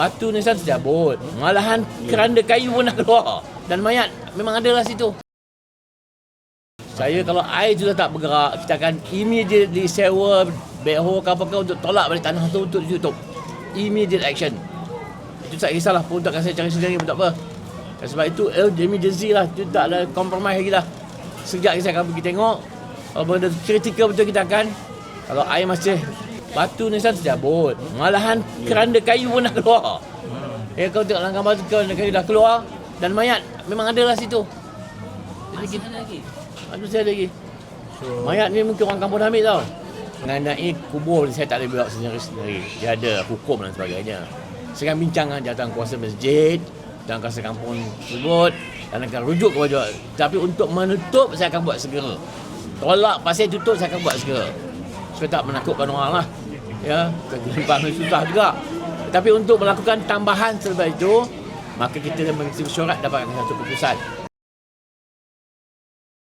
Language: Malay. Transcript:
Batu ni satu terjabut. Malahan keranda kayu pun dah keluar. Dan mayat memang ada lah situ. Saya kalau air sudah tak bergerak, kita akan immediately sewa backhoe ke apa-apa untuk tolak balik tanah tu untuk ditutup. Immediate action. Itu tak kisahlah pun tak saya cari sendiri pun tak apa. Dan sebab itu eh, emergency lah. Itu tak ada compromise lagi lah. Sekejap saya akan pergi tengok. Kalau benda kritikal betul kita akan. Kalau air masih batu ni satu terjabut. Malahan keranda kayu pun dah keluar. Ya kau tengok langkah batu keranda kayu dah keluar. Dan mayat memang ada lah situ. Jadi kita lagi. Ada saya lagi. Mayat ni mungkin orang kampung dah ambil tau. Mengenai kubur ni saya tak boleh buat sendiri-sendiri. Dia ada hukum dan sebagainya. Saya akan bincang dengan jawatan kuasa masjid dan kuasa kampung tersebut dan akan rujuk kepada Tapi untuk menutup saya akan buat segera. Tolak pasal tutup saya akan buat segera. Supaya tak menakutkan orang lah. Ya, kegelimpang susah juga. Tapi untuk melakukan tambahan selepas itu, maka kita mesti mesyuarat dapatkan satu keputusan.